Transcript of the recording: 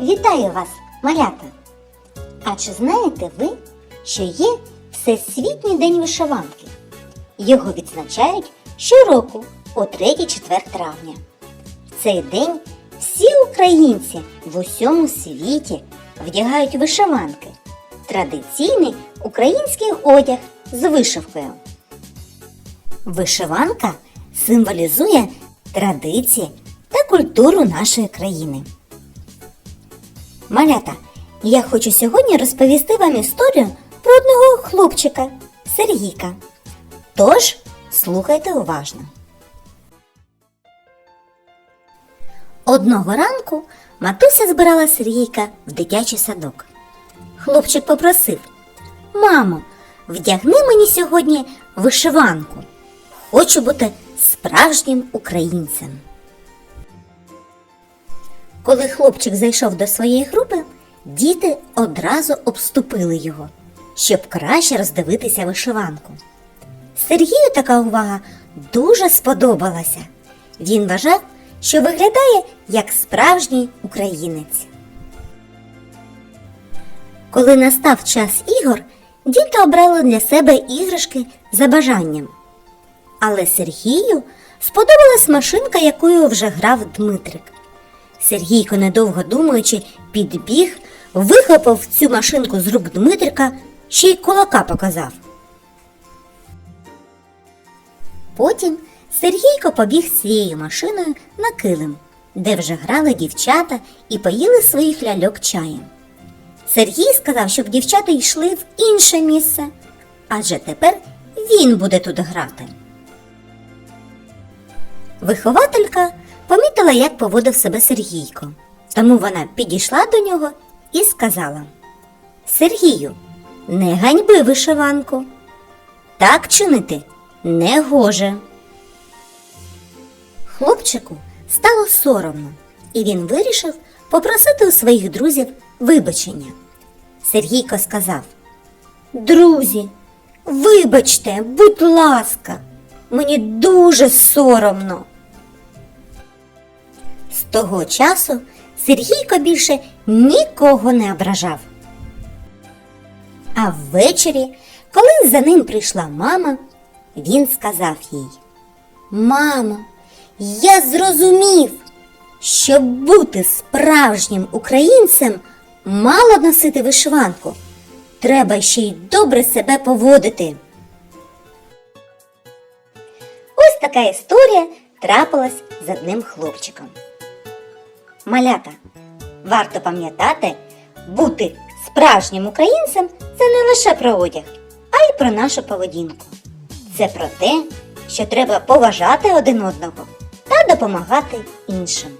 Вітаю вас, малята! А чи знаєте ви, що є Всесвітній день вишиванки? Його відзначають щороку у 3-4 травня. В цей день всі українці в усьому світі вдягають вишиванки традиційний український одяг з вишивкою. Вишиванка символізує традиції культуру нашої країни. Малята, я хочу сьогодні розповісти вам історію про одного хлопчика Сергійка. Тож слухайте уважно. Одного ранку матуся збирала Сергійка в дитячий садок. Хлопчик попросив: Мамо, вдягни мені сьогодні вишиванку. Хочу бути справжнім українцем. Коли хлопчик зайшов до своєї групи, діти одразу обступили його, щоб краще роздивитися вишиванку. Сергію така увага дуже сподобалася. Він вважав, що виглядає як справжній українець. Коли настав час ігор, діти обрали для себе іграшки за бажанням. Але Сергію сподобалась машинка, якою вже грав Дмитрик. Сергійко, недовго думаючи, підбіг, вихопив цю машинку з рук Дмитрика, ще й кулака показав. Потім Сергійко побіг цією машиною на килим, де вже грали дівчата і поїли своїх ляльок чаєм. Сергій сказав, щоб дівчата йшли в інше місце, адже тепер він буде тут грати. Вихователька помітила, як поводив себе Сергійко, тому вона підійшла до нього і сказала Сергію, не ганьби вишиванку. Так чинити не гоже. Хлопчику стало соромно, і він вирішив попросити у своїх друзів вибачення. Сергійко сказав Друзі, вибачте, будь ласка, мені дуже соромно. Того часу Сергійко більше нікого не ображав. А ввечері, коли за ним прийшла мама, він сказав їй Мамо, я зрозумів, щоб бути справжнім українцем, мало носити вишиванку. Треба ще й добре себе поводити. Ось така історія трапилась з одним хлопчиком. Малята, варто пам'ятати, бути справжнім українцем це не лише про одяг, а й про нашу поведінку. Це про те, що треба поважати один одного та допомагати іншим.